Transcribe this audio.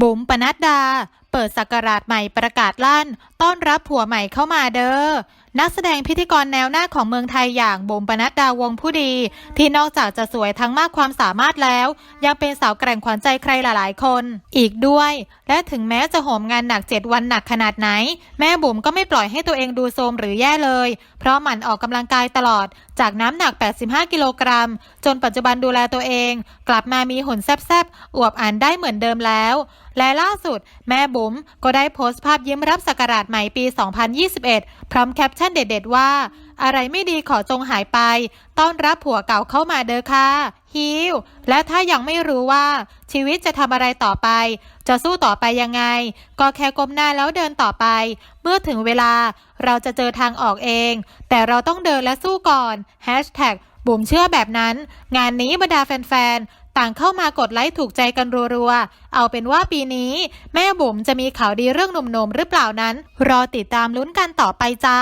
บุ๋มปนัดดา เปิดสักราชใหม่ประกาศลั่น ต้อนรับผัวใหม่เข้ามาเด้อนักแสดงพิธีกรแนวหน้าของเมืองไทยอย่างบุ๋มปนัดดาวงผู้ดี ที่นอกจากจะสวยทั้งมากความสามารถแล้ว ยังเป็นสาวแกร่งขวัญใจใครหลายๆ คน อีกด้วย และถึงแม้จะโหมงานหนัก7วันหนักขนาดไหน แม่บุ๋มก็ไม่ปล่อยให้ตัวเองดูโทรมหรือแย่เลย เพราะหมั่นออกกำลังกายตลอด จากน้ำหนัก 85 กิโลกรัม จนปัจจุบันดูแลตัวเอง กลับมามีหุ่นแซบๆอวบอันได้เหมือนเดิมแล้ว และล่าสุด แม่บุ๋มก็ได้โพสต์ภาพยิ้มรับสักราชใหม่ปี 2021 พร้อมแคปชั่นเด็ดๆว่า อะไรไม่ดีขอจงหายไป ต้อนรับผัวเก่าเข้ามาเด้อค่ะฮิวและถ้ายังไม่รู้ว่า ชีวิตจะทำอะไรต่อไป จะสู้ต่อไปยังไง ก็แค่ก้มหน้าแล้วเดินต่อไป เมื่อถึงเวลาเราจะเจอทางออกเอง แต่เราต้องเดินและสู้ก่อน บุ๋มเชื่อแบบนั้น งานนี้บรรดาแฟนๆ ต่างเข้ามากดไลค์ถูกใจกันรัวๆ เอาเป็นว่าปีนี้ แม่บุ๋มจะมีข่าวดีเรื่องหนุ่มๆ หรือเปล่านั้น รอติดตามลุ้นกันต่อไปจ้า